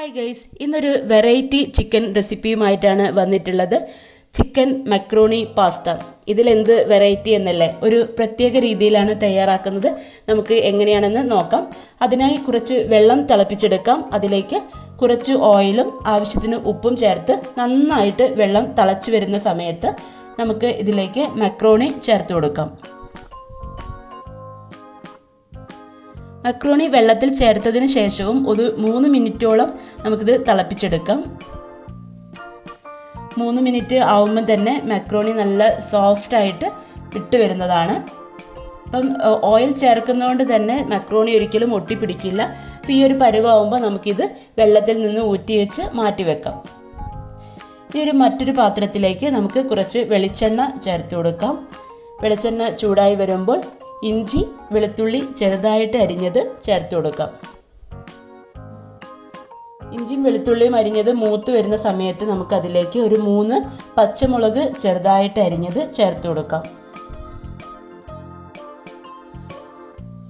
Hi guys ഇന്നൊരു variety chicken റെസിപ്പിയുമായിട്ടാണ് വന്നിട്ടുള്ളത്. ചിക്കൻ മക്രോണി പാസ്ത ഇതിലെന്ത് വെറൈറ്റി എന്നല്ലേ? ഒരു പ്രത്യേക രീതിയിലാണ് തയ്യാറാക്കുന്നത്. നമുക്ക് എങ്ങനെയാണെന്ന് നോക്കാം. അതിനായി കുറച്ച് വെള്ളം തിളപ്പിച്ചെടുക്കാം. അതിലേക്ക് കുറച്ച് ഓയിലും ആവശ്യത്തിന് ഉപ്പും ചേർത്ത് നന്നായിട്ട് വെള്ളം തിളച്ചു വരുന്ന സമയത്ത് നമുക്ക് ഇതിലേക്ക് മക്രോണി ചേർത്ത് കൊടുക്കാം. മക്രോണി വെള്ളത്തിൽ ചേർത്തതിന് ശേഷവും ഒരു മൂന്ന് മിനിറ്റോളം നമുക്കിത് തിളപ്പിച്ചെടുക്കാം. മൂന്ന് മിനിറ്റ് ആവുമ്പോൾ തന്നെ മക്രോണി നല്ല സോഫ്റ്റ് ആയിട്ട് ഇട്ട് വരുന്നതാണ്. അപ്പം ഓയിൽ ചേർക്കുന്നതുകൊണ്ട് തന്നെ മക്രോണി ഒരിക്കലും ഒട്ടിപ്പിടിക്കില്ല. അപ്പം ഈ ഒരു പരുവാകുമ്പോൾ നമുക്കിത് വെള്ളത്തിൽ നിന്ന് ഊറ്റി വെച്ച് മാറ്റി വെക്കാം. ഇനി ഒരു മറ്റൊരു പാത്രത്തിലേക്ക് നമുക്ക് കുറച്ച് വെളിച്ചെണ്ണ ചേർത്ത് കൊടുക്കാം. വെളിച്ചെണ്ണ ചൂടായി വരുമ്പോൾ ഇഞ്ചി വെളുത്തുള്ളി ചെറുതായിട്ട് അരിഞ്ഞത് ചേർത്ത് കൊടുക്കാം. ഇഞ്ചിയും വെളുത്തുള്ളിയും അരിഞ്ഞത് മൂത്ത് വരുന്ന സമയത്ത് നമുക്കതിലേക്ക് ഒരു മൂന്ന് പച്ചമുളക് ചെറുതായിട്ട് അരിഞ്ഞത് ചേർത്ത് കൊടുക്കാം.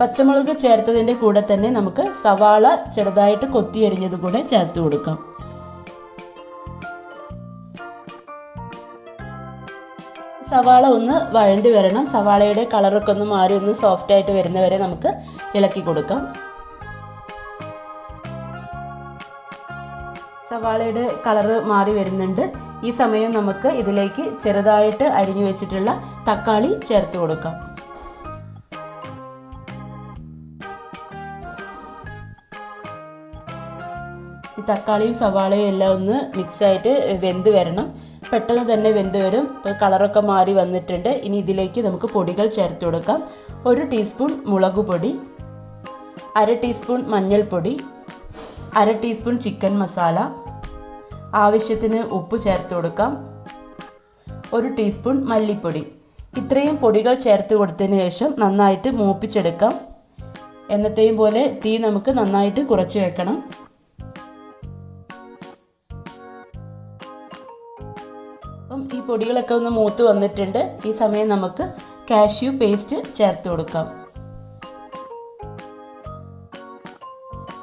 പച്ചമുളക് ചേർത്തതിന്റെ കൂടെ തന്നെ നമുക്ക് സവാള ചെറുതായിട്ട് കൊത്തി അരിഞ്ഞത് കൂടെ ചേർത്ത് കൊടുക്കാം. സവാള ഒന്ന് വഴണ്ടി വരണം. സവാളയുടെ കളറൊക്കെ ഒന്ന് മാറി ഒന്ന് സോഫ്റ്റ് ആയിട്ട് വരുന്നവരെ നമുക്ക് ഇളക്കി കൊടുക്കാം. സവാളയുടെ കളറ് മാറി വരുന്നുണ്ട്. ഈ സമയം നമുക്ക് ഇതിലേക്ക് ചെറുതായിട്ട് അരിഞ്ഞു വെച്ചിട്ടുള്ള തക്കാളി ചേർത്ത് കൊടുക്കാം. ഈ തക്കാളിയും സവാളയും എല്ലാം ഒന്ന് മിക്സായിട്ട് വെന്ത് വരണം. പെട്ടെന്ന് തന്നെ വെന്ത് വരും. ഇപ്പോൾ കളറൊക്കെ മാറി വന്നിട്ടുണ്ട്. ഇനി ഇതിലേക്ക് നമുക്ക് പൊടികൾ ചേർത്ത് കൊടുക്കാം. ഒരു ടീസ്പൂൺ മുളക് പൊടി അര ടീസ്പൂൺ മഞ്ഞൾപ്പൊടി അര ടീസ്പൂൺ ചിക്കൻ മസാല ആവശ്യത്തിന് ഉപ്പ് ചേർത്ത് കൊടുക്കാം. ഒരു ടീസ്പൂൺ മല്ലിപ്പൊടി. ഇത്രയും പൊടികൾ ചേർത്ത് കൊടുത്തതിന് ശേഷം നന്നായിട്ട് മൂപ്പിച്ചെടുക്കാം. എന്നത്തെയും പോലെ തീ നമുക്ക് നന്നായിട്ട് കുറച്ച് വെക്കണം. അപ്പം ഈ പൊടികളൊക്കെ ഒന്ന് മൂത്ത് വന്നിട്ടുണ്ട്. ഈ സമയം നമുക്ക് കാഷ്യൂ പേസ്റ്റ് ചേർത്ത് കൊടുക്കാം.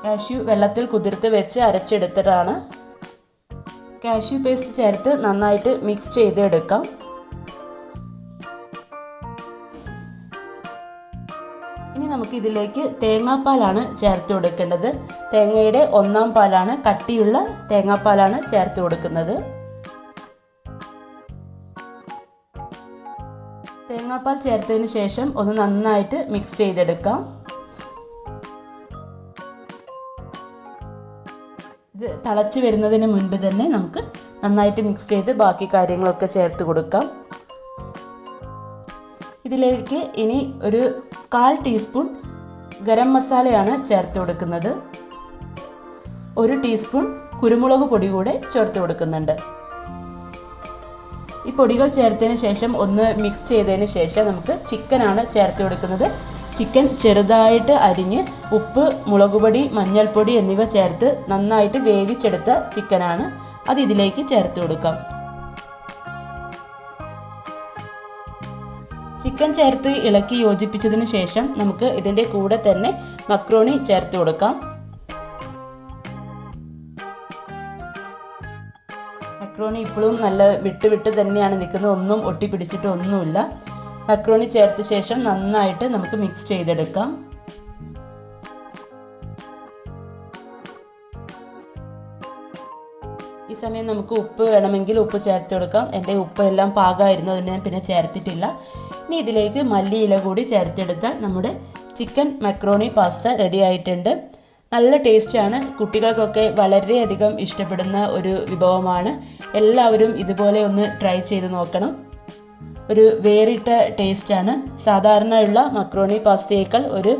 കാഷ്യൂ വെള്ളത്തിൽ കുതിർത്ത് വെച്ച് അരച്ചെടുത്തതാണ്. കാഷ്യൂ പേസ്റ്റ് ചേർത്ത് നന്നായിട്ട് മിക്സ് ചെയ്തെടുക്കാം. ഇനി നമുക്ക് ഇതിലേക്ക് തേങ്ങാപ്പാലാണ് ചേർത്ത് കൊടുക്കേണ്ടത്. തേങ്ങയുടെ ഒന്നാം പാലാണ് കട്ടിയുള്ള തേങ്ങാപ്പാലാണ് ചേർത്ത് കൊടുക്കുന്നത്. തേങ്ങാപ്പാൽ ചേർത്തതിന് ശേഷം ഒന്ന് നന്നായിട്ട് മിക്സ് ചെയ്തെടുക്കാം. ഇത് തിളച്ച് വരുന്നതിന് മുൻപ് തന്നെ നമുക്ക് നന്നായിട്ട് മിക്സ് ചെയ്ത് ബാക്കി കാര്യങ്ങളൊക്കെ ചേർത്ത് കൊടുക്കാം. ഇതിലേക്ക് ഇനി ഒരു കാൽ ടീസ്പൂൺ ഗരം മസാലയാണ് ചേർത്ത് കൊടുക്കുന്നത്. ഒരു ടീസ്പൂൺ കുരുമുളക് പൊടി കൂടെ ചേർത്ത് കൊടുക്കുന്നുണ്ട്. ഈ പൊടികൾ ചേർത്തതിന് ശേഷം ഒന്ന് മിക്സ് ചെയ്തതിന് ശേഷം നമുക്ക് ചിക്കനാണ് ചേർത്ത് കൊടുക്കുന്നത്. ചിക്കൻ ചെറുതായിട്ട് അരിഞ്ഞ് ഉപ്പ് മുളക് പൊടി മഞ്ഞൾപ്പൊടി എന്നിവ ചേർത്ത് നന്നായിട്ട് വേവിച്ചെടുത്ത ചിക്കനാണ് അത് ഇതിലേക്ക് ചേർത്ത് കൊടുക്കാം. ചിക്കൻ ചേർത്ത് ഇളക്കി യോജിപ്പിച്ചതിന് ശേഷം നമുക്ക് ഇതിന്റെ കൂടെ തന്നെ മക്രോണി ചേർത്ത് കൊടുക്കാം. മക്രോണി ഇപ്പോഴും നല്ല വിട്ട് വിട്ട് തന്നെയാണ് നിൽക്കുന്നത്. ഒന്നും ഒട്ടിപ്പിടിച്ചിട്ട് ഒന്നുമില്ല. മക്രോണി ചേർത്ത ശേഷം നന്നായിട്ട് നമുക്ക് മിക്സ് ചെയ്തെടുക്കാം. ഈ സമയം നമുക്ക് ഉപ്പ് വേണമെങ്കിൽ ഉപ്പ് ചേർത്ത് കൊടുക്കാം. എന്റെ ഉപ്പെല്ലാം പാകമായിരുന്നു അതുകൊണ്ട് ഞാൻ പിന്നെ ചേർത്തിട്ടില്ല. ഇനി ഇതിലേക്ക് മല്ലിയില കൂടി ചേർത്തെടുത്താൽ നമ്മുടെ ചിക്കൻ മക്രോണി പാസ്ത റെഡി ആയിട്ടുണ്ട്. നല്ല ടേസ്റ്റാണ്. കുട്ടികൾക്കൊക്കെ വളരെയധികം ഇഷ്ടപ്പെടുന്ന ഒരു വിഭവമാണ്. എല്ലാവരും ഇതുപോലെ ഒന്ന് ട്രൈ ചെയ്ത് നോക്കണം. ഒരു വേറിട്ട ടേസ്റ്റാണ്. സാധാരണയുള്ള മക്രോണി പാസ്തയേക്കാൾ ഒരു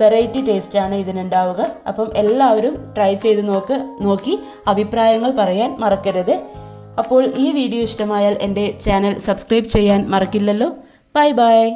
വെറൈറ്റി ടേസ്റ്റാണ് ഇതിനുണ്ടാവുക. അപ്പം എല്ലാവരും ട്രൈ ചെയ്ത് നോക്ക് നോക്കി അഭിപ്രായങ്ങൾ പറയാൻ മറക്കരുത്. അപ്പോൾ ഈ വീഡിയോ ഇഷ്ടമായാൽ എന്റെ ചാനൽ സബ്സ്ക്രൈബ് ചെയ്യാൻ മറക്കില്ലല്ലോ. Bye bye.